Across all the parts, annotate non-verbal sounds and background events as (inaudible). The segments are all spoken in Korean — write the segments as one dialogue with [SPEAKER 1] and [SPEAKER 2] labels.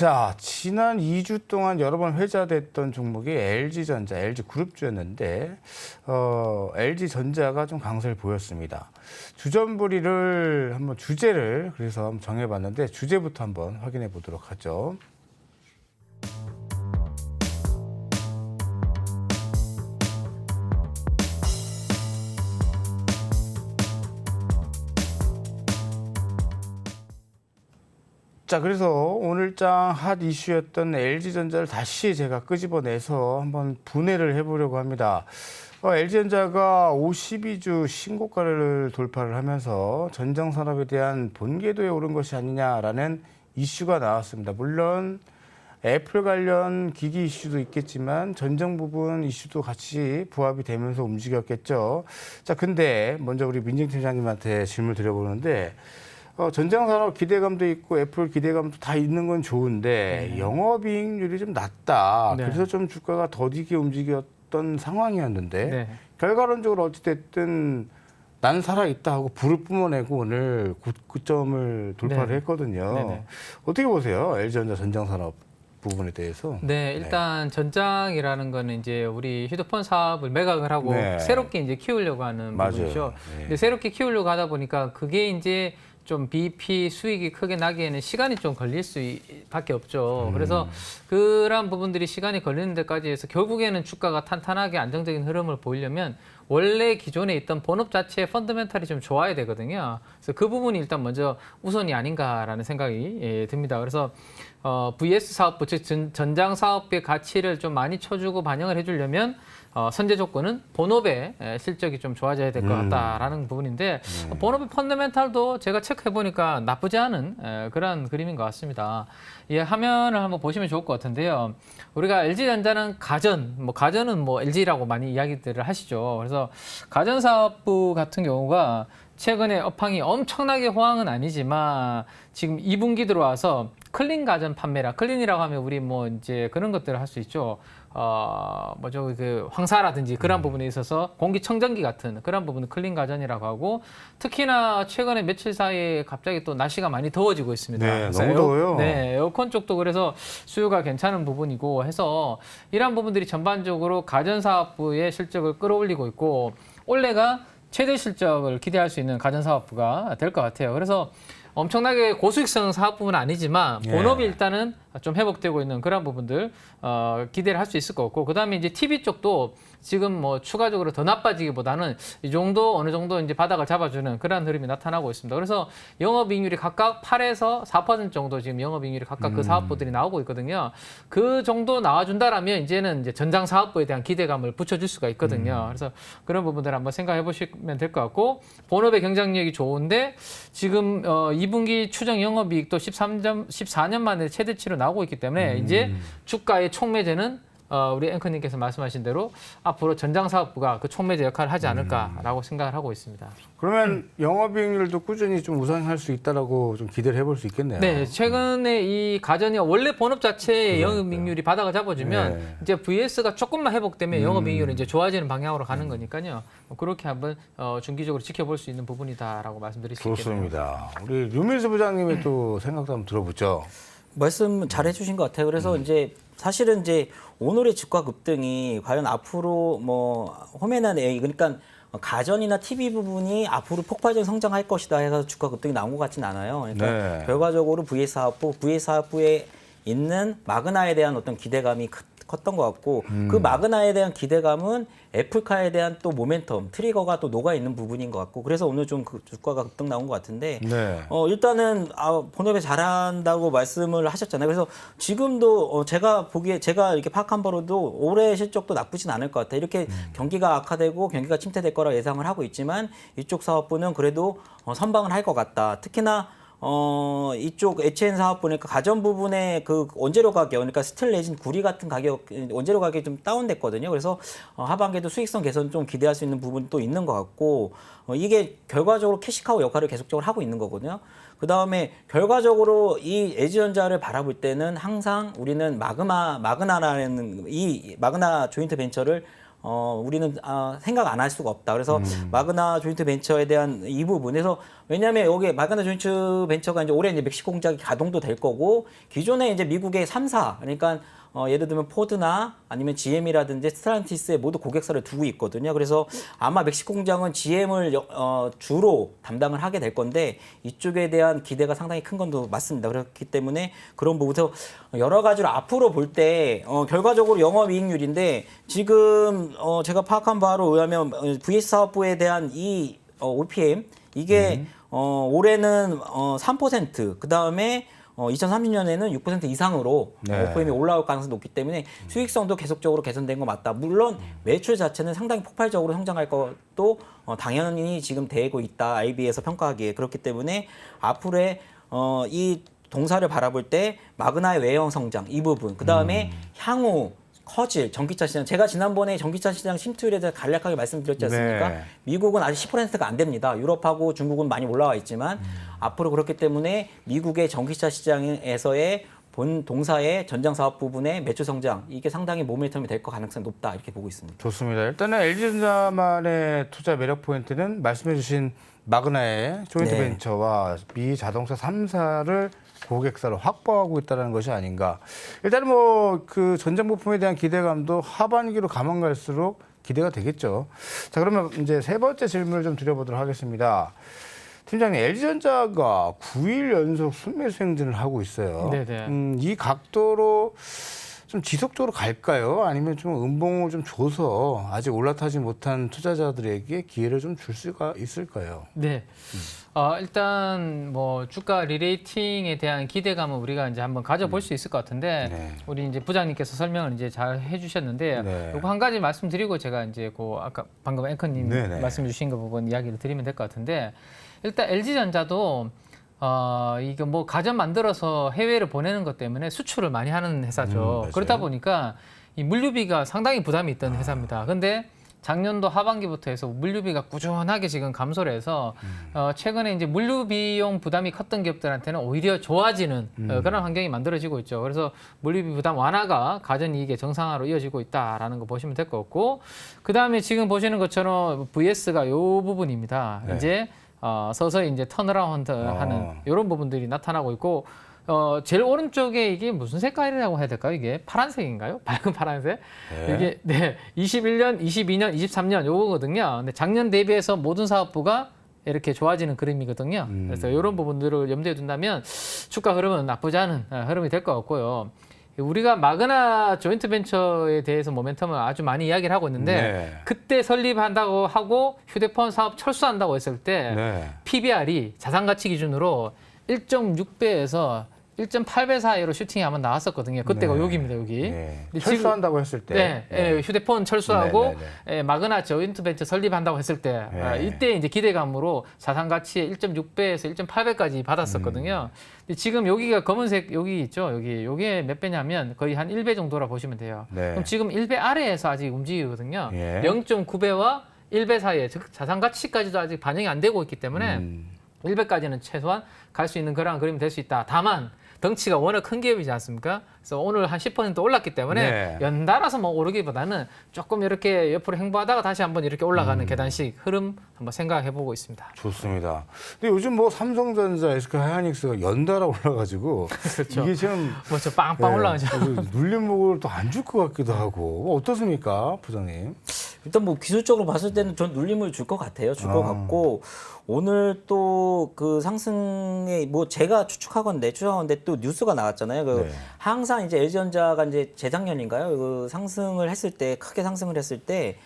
[SPEAKER 1] 자, 지난 2주 동안 여러 번 회자됐던 종목이 LG전자, LG그룹주였는데 어, LG전자가 좀 강세를 보였습니다. 주전부리를 한번 주제를 그래서 한번 정해봤는데 주제부터 한번 확인해 보도록 하죠. 자, 그래서 오늘장 핫 이슈였던 LG전자를 다시 제가 끄집어내서 한번 분해를 해보려고 합니다. 어, LG전자가 52주 신고가를 돌파를 하면서 전장 산업에 대한 본궤도에 오른 것이 아니냐라는 이슈가 나왔습니다. 물론 애플 관련 기기 이슈도 있겠지만 전장 부분 이슈도 같이 부합이 되면서 움직였겠죠. 자, 근데 먼저 우리 민정팀장님한테 질문 드려보는데 어, 전장산업 기대감도 있고 애플 기대감도 다 있는 건 좋은데 네. 영업이익률이 좀 낮다. 네. 그래서 좀 주가가 더디게 움직였던 상황이었는데 네. 결과론적으로 어찌됐든 난 살아있다 하고 불을 뿜어내고 오늘 9점을 돌파를 네. 했거든요. 네네. 네. 어떻게 보세요? LG전자 전장산업 부분에 대해서.
[SPEAKER 2] 네, 일단 네. 전장이라는 거는 이제 우리 휴대폰 사업을 매각을 하고 네. 새롭게 이제 키우려고 하는 맞아요. 부분이죠. 네. 근데 새롭게 키우려고 하다 보니까 그게 이제 좀 BP 수익이 크게 나기에는 시간이 좀 걸릴 수밖에 없죠. 음. 그래서 그러 부분들이 시간이 걸리는 데까지 해서 결국에는 주가가 탄탄하게 안정적인 흐름을 보이려면 원래 기존에 있던 본업 자체의 펀드멘탈이 좀 좋아야 되거든요. 그래서 그 부분이 일단 먼저 우선이 아닌가라는 생각이 예, 듭니다. 그래서 어, VS 사업부 즉 전장 사업의 가치를 좀 많이 쳐주고 반영을 해주려면 어, 선제 조건은 본업의 실적이 좀 좋아져야 될것 음. 같다라는 음. 부분인데 네. 본업의 펀더멘탈도 제가 체크해 보니까 나쁘지 않은 에, 그런 그림인 것 같습니다. 이 화면을 한번 보시면 좋을 것 같은데요. 우리가 LG 전자는 가전, 뭐 가전은 뭐 LG라고 많이 이야기들을 하시죠. 그래서 가전 사업부 같은 경우가 최근에 업황이 엄청나게 호황은 아니지만 지금 2분기 들어와서 클린 가전 판매라 클린이라고 하면 우리 뭐 이제 그런 것들을 할 수 있죠. 어, 뭐죠, 그 황사라든지 그런 음. 부분에 있어서 공기청정기 같은 그런 부분을 클린 가전이라고 하고 특히나 최근에 며칠 사이에 갑자기 또 날씨가 많이 더워지고 있습니다. 네,
[SPEAKER 1] 그래서 너무 에어- 더워요. 네,
[SPEAKER 2] 에어컨 쪽도 그래서 수요가 괜찮은 부분이고 해서 이러한 부분들이 전반적으로 가전사업부의 실적을 끌어올리고 있고 올해가 최대 실적을 기대할 수 있는 가전사업부가 될 것 같아요. 그래서 엄청나게 고수익성 사업부는 아니지만 예. 본업이 예. 일단은 좀 회복되고 있는 그런 부분들 어, 기대를 할 수 있을 것 같고 그다음에 이제 TV 쪽도 지금 뭐 추가적으로 더 나빠지기보다는 이 정도 어느 정도 이제 바닥을 잡아주는 그런 흐름이 나타나고 있습니다. 그래서 영업이익률이 각각 8에서 4% 정도 지금 영업이익률이 각각 그 음. 사업부들이 나오고 있거든요. 그 정도 나와준다라면 이제는 이제 전장 사업부에 대한 기대감을 붙여줄 수가 있거든요. 음. 그래서 그런 부분들 한번 생각해 보시면 될 것 같고 본업의 경쟁력이 좋은데 지금 어 2분기 추정 영업이익도 13점 14년 만에 최대치로 나오고 있기 때문에 이제 음. 주가의 총매제는 어, 우리 앵커님께서 말씀하신 대로 앞으로 전장사업부가 그 촉매제 역할을 하지 음. 않을까라고 생각을 하고 있습니다.
[SPEAKER 1] 그러면 영업이익률도 꾸준히 좀우상할수 있다라고 좀 기대를 해볼 수 있겠네요.
[SPEAKER 2] 네, 최근에 이 가전이 원래 본업 자체의 영업이익률이 바닥을 잡아주면 네. 이제 VS가 조금만 회복되면 영업이익률이 음. 이제 좋아지는 방향으로 가는 음. 거니까요. 뭐 그렇게 한번 어, 중기적으로 지켜볼 수 있는 부분이다라고 말씀드릴 수 있겠네요.
[SPEAKER 1] 좋습니다. 우리 유민수 부장님의 또 생각도 한번 들어보죠.
[SPEAKER 3] 말씀 잘 해주신 것 같아요. 그래서 이제 사실은 이제 오늘의 주가 급등이 과연 앞으로 뭐 홈에나 예, 그러니까 가전이나 TV 부분이 앞으로 폭발적인 성장할 것이다 해서 주가 급등이 나온 것같진 않아요. 그러니까 네. 결과적으로 VS 사업부, VS 사업부에 있는 마그나에 대한 어떤 기대감이 크, 컸던 것 같고 음. 그 마그나에 대한 기대감은 애플카에 대한 또 모멘텀 트리거가 또 녹아 있는 부분인 것 같고 그래서 오늘 좀 그 주가가 급등 나온 것 같은데 네. 어, 일단은 아, 본업에 잘한다고 말씀을 하셨잖아요. 그래서 지금도 어, 제가 보기에 제가 이렇게 파악한 바로도 올해 실적도 나쁘진 않을 것 같아요. 이렇게 음. 경기가 악화되고 경기가 침체될 거라 예상을 하고 있지만 이쪽 사업부는 그래도 어, 선방을 할 것 같다. 특히나 어, 이쪽 HN 사업 보니까 가전 부분에 그 원재료 가격, 그러니까 스틸 레진 구리 같은 가격, 원재료 가격이 좀 다운됐거든요. 그래서 어, 하반기에도 수익성 개선 좀 기대할 수 있는 부분도 있는 것 같고, 어, 이게 결과적으로 캐시카우 역할을 계속적으로 하고 있는 거거든요. 그 다음에 결과적으로 이에지전자를 바라볼 때는 항상 우리는 마그마, 마그나라는 이 마그나 조인트 벤처를 어, 우리는 아, 생각 안 할 수가 없다. 그래서 음. 마그나 조인트 벤처에 대한 이 부분에서 왜냐하면 여기 마그나 조인트 벤처가 이제 올해 이제 멕시코 공작이 가동도 될 거고 기존에 이제 미국의 삼사 그러니까 어, 예를 들면 포드나 아니면 GM이라든지 스트란티스에 모두 고객사를 두고 있거든요. 그래서 아마 멕시코 공장은 GM을 어, 주로 담당을 하게 될 건데 이쪽에 대한 기대가 상당히 큰 건도 맞습니다. 그렇기 때문에 그런 부분에서 여러 가지로 앞으로 볼때 어, 결과적으로 영업이익률인데 지금 어, 제가 파악한 바로 의하면 어, VS 사업부에 대한 이 어, OPM 이게 음. 어, 올해는 어, 3%그 다음에 어, 2030년에는 6% 이상으로 네. 어, o 이 m 올라올 가능성이 높기 때문에 수익성도 계속적으로 개선된 거 맞다. 물론 매출 자체는 상당히 폭발적으로 성장할 것도 어, 당연히 지금 되고 있다. IB에서 평가하기에 그렇기 때문에 앞으로의 어, 이 동사를 바라볼 때 마그나의 외형 성장 이 부분, 그 다음에 음. 향후 커질 전기차 시장. 제가 지난번에 전기차 시장 심투율에 대해 간략하게 말씀드렸지 않습니까? 네. 미국은 아직 10%가 안 됩니다. 유럽하고 중국은 많이 올라와 있지만 음. 앞으로 그렇기 때문에 미국의 전기차 시장에서의 본 동사의 전장 사업 부분의 매출 성장 이게 상당히 모멘텀이 될것 가능성이 높다 이렇게 보고 있습니다.
[SPEAKER 1] 좋습니다. 일단은 LG전자만의 투자 매력 포인트는 말씀해주신 마그나의 조인트벤처와 네. 미 자동차 3사를 고객사를 확보하고 있다는 것이 아닌가. 일단은 뭐 그 전쟁부품에 대한 기대감도 하반기로 가만 갈수록 기대가 되겠죠. 자, 그러면 이제 세 번째 질문을 좀 드려보도록 하겠습니다. 팀장님, LG전자가 9일 연속 순매수 행진을 하고 있어요. 네네. 음, 이 각도로 좀 지속적으로 갈까요? 아니면 좀음봉을좀 줘서 아직 올라타지 못한 투자자들에게 기회를 좀 줄 수가 있을까요?
[SPEAKER 2] 네. 어, 일단 뭐 주가 리레이팅에 대한 기대감은 우리가 이제 한번 가져볼 음. 수 있을 것 같은데 네. 우리 이제 부장님께서 설명을 이제 잘 해주셨는데 네. 요거 한 가지 말씀드리고 제가 이제 그 아까 방금 앵커님 네, 네. 말씀 주신 그 부분 이야기를 드리면 될 것 같은데 일단 LG 전자도 어, 이거 뭐 가전 만들어서 해외를 보내는 것 때문에 수출을 많이 하는 회사죠. 음, 그렇다 보니까 이 물류비가 상당히 부담이 있던 아. 회사입니다. 근데 작년도 하반기부터 해서 물류비가 꾸준하게 지금 감소를 해서 음. 어, 최근에 이제 물류비용 부담이 컸던 기업들한테는 오히려 좋아지는 어, 음. 어, 그런 환경이 만들어지고 있죠. 그래서 물류비 부담 완화가 가전 이익의 정상화로 이어지고 있다라는 거 보시면 될 것 같고 그 다음에 지금 보시는 것처럼 VS가 요 부분입니다. 네. 이제 어, 서서히 이제 턴어라운드 아. 하는 이런 부분들이 나타나고 있고 어, 제일 오른쪽에 이게 무슨 색깔이라고 해야 될까요? 이게 파란색인가요? (laughs) 밝은 파란색? 네. 이게 네, 21년, 22년, 23년 요거거든요. 근데 작년 대비해서 모든 사업부가 이렇게 좋아지는 그림이거든요. 음. 그래서 이런 부분들을 염두에 둔다면 주가 흐름은 나쁘지 않은 어, 흐름이 될 것 같고요. 우리가 마그나 조인트 벤처에 대해서 모멘텀을 아주 많이 이야기를 하고 있는데 네. 그때 설립한다고 하고 휴대폰 사업 철수한다고 했을 때 네. PBR이 자산가치 기준으로 1.6배에서 1.8배 사이로 슈팅이 한번 나왔었거든요. 그때가 네. 여기입니다, 여기. 네.
[SPEAKER 1] 철수한다고 했을 때. 네,
[SPEAKER 2] 네. 네. 휴대폰 철수하고 네, 네, 네. 예, 마그나 저인트 벤처 설립한다고 했을 때 아, 네. 아, 이때 이제 기대감으로 자산 가치의 1.6배에서 1.8배까지 받았었거든요. 음. 지금 여기가 검은색 여기 있죠, 여기 여기에 몇 배냐면 거의 한 1배 정도라 보시면 돼요. 네. 그럼 지금 1배 아래에서 아직 움직이거든요. 예. 0.9배와 1배 사이에 즉 자산 가치까지도 아직 반영이 안 되고 있기 때문에. 음. 1배까지는 최소한 갈 수 있는 그런 그림이 될 수 있다. 다만 덩치가 워낙 큰 기업이지 않습니까? 그래서 오늘 한 10% 올랐기 때문에 네. 연달아서 뭐 오르기보다는 조금 이렇게 옆으로 행보하다가 다시 한번 이렇게 올라가는 음. 계단식 흐름 한번 생각해 보고 있습니다.
[SPEAKER 1] 좋습니다. 근데 요즘 뭐 삼성전자, SK 하이닉스가 연달아 올라가지고 (laughs) 그렇죠. 이게 참
[SPEAKER 2] 뭐저 빵빵 네, 올라가죠. 뭐
[SPEAKER 1] 그 눌림목을 또 안 줄 것 같기도 하고 어떻습니까, 부장님?
[SPEAKER 3] 일단 뭐 기술적으로 봤을 때는 전 눌림을 줄 것 같아요. 줄것 아. 같고 오늘 또 그상승에뭐 제가 추측하건데 추정하건데 또 뉴스가 나왔잖아요. 그 네. 항상 이제 LG전자가 이제 재작년인가요? 그 상승을 했을 때 크게 상승을 했을 때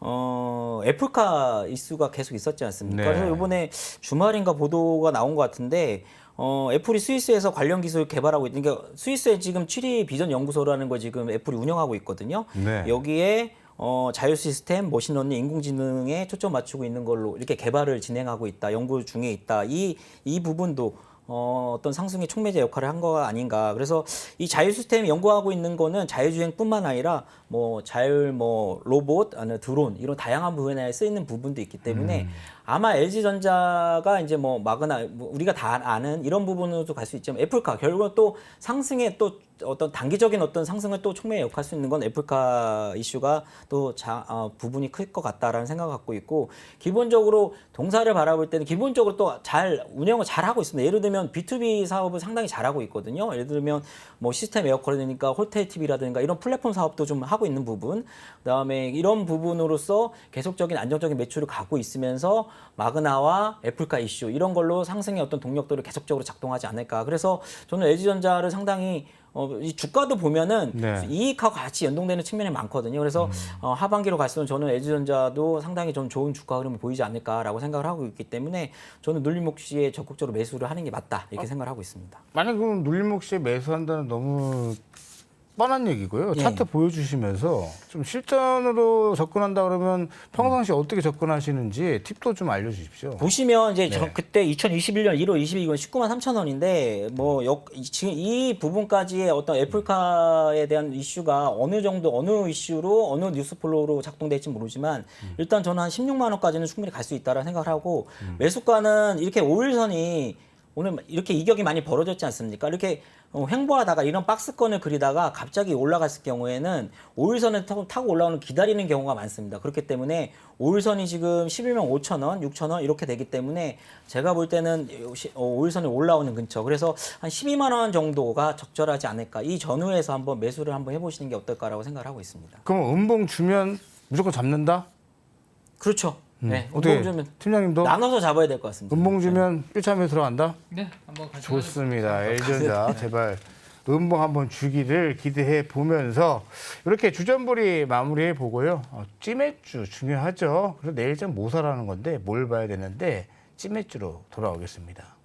[SPEAKER 3] 어, 애플카 이슈가 계속 있었지 않습니까? 네. 그래서 이번에 주말인가 보도가 나온 것 같은데 어, 애플이 스위스에서 관련 기술 개발하고 있는 게 그러니까 스위스에 지금 7위 비전 연구소라는 걸 지금 애플이 운영하고 있거든요. 네. 여기에 어, 자율 시스템, 머신러닝, 인공지능에 초점 맞추고 있는 걸로 이렇게 개발을 진행하고 있다, 연구 중에 있다. 이, 이 부분도 어, 어떤 상승의 촉매제 역할을 한 거 아닌가. 그래서 이 자율 시스템 연구하고 있는 거는 자율주행뿐만 아니라 뭐 자율 뭐 로봇, 아니 드론 이런 다양한 분야에 쓰이는 부분도 있기 때문에 음. 아마 LG전자가 이제 뭐 마그나 뭐 우리가 다 아는 이런 부분으로도 갈 수 있지만 애플카 결국은 또 상승에 또 어떤 단기적인 어떤 상승을 또 촉매에 역할 수 있는 건 애플카 이슈가 또 자, 어, 부분이 클 것 같다라는 생각을 갖고 있고 기본적으로 동사를 바라볼 때는 기본적으로 또 잘 운영을 잘 하고 있습니다. 예를 들면 B2B 사업을 상당히 잘하고 있거든요. 예를 들면 뭐 시스템 에어컨이니까 홀텔 TV라든가 이런 플랫폼 사업도 좀 하고 있는 부분 그다음에 이런 부분으로서 계속적인 안정적인 매출을 갖고 있으면서 마그나와 애플카 이슈 이런 걸로 상승의 어떤 동력들을 계속적으로 작동하지 않을까. 그래서 저는 LG전자를 상당히 어, 이 주가도 보면은 네. 이익하고 같이 연동되는 측면이 많거든요. 그래서 음. 어, 하반기로 갈수록 저는 l 즈전자도 상당히 좀 좋은 주가 흐름을 보이지 않을까라고 생각을 하고 있기 때문에 저는 눌림목 시에 적극적으로 매수를 하는 게 맞다 이렇게 아, 생각을 하고 있습니다.
[SPEAKER 1] 만약 그럼 눌림목 시에 매수한다는 너무 뻔한 얘기고요. 예. 차트 예. 보여주시면서 좀 실전으로 접근한다 그러면 평상시 음. 어떻게 접근하시는지 팁도 좀 알려주십시오.
[SPEAKER 3] 보시면 이제 저 네. 그때 2021년 1월 22일 19만 3천 원인데 뭐 역, 지금 이 부분까지의 어떤 애플카에 대한 이슈가 어느 정도 어느 이슈로 어느 뉴스 플로우로 작동될지 모르지만 음. 일단 저는 한 16만 원까지는 충분히 갈 수있다라생각 하고 음. 매수가는 이렇게 5일선이 오늘 이렇게 이격이 많이 벌어졌지 않습니까? 이렇게 어, 횡보하다가 이런 박스권을 그리다가 갑자기 올라갔을 경우에는 5일선을 타고, 타고 올라오는 기다리는 경우가 많습니다. 그렇기 때문에 5일선이 지금 11만 5천 원, 6천 원 이렇게 되기 때문에 제가 볼 때는 5일선이 어, 올라오는 근처 그래서 한 12만 원 정도가 적절하지 않을까 이 전후에서 한번 매수를 한번 해보시는 게 어떨까라고 생각을 하고 있습니다.
[SPEAKER 1] 그럼 음봉 주면 무조건 잡는다?
[SPEAKER 3] 그렇죠. 음. 네.
[SPEAKER 1] 어떻게 은봉 주면 팀장님도
[SPEAKER 3] 나눠서 잡아야 될 것 같습니다.
[SPEAKER 1] 은봉 주면 1차에 들어간다?
[SPEAKER 2] 네, 한번 같이
[SPEAKER 1] 좋습니다. l 네. 전자 네. 제발 은봉 한번 주기를 기대해 보면서 이렇게 주전부리 마무리해 보고요. 어, 찜맥주 중요하죠. 그래서 내일장 모사라는 건데 뭘 봐야 되는데 찜맥주로 돌아오겠습니다.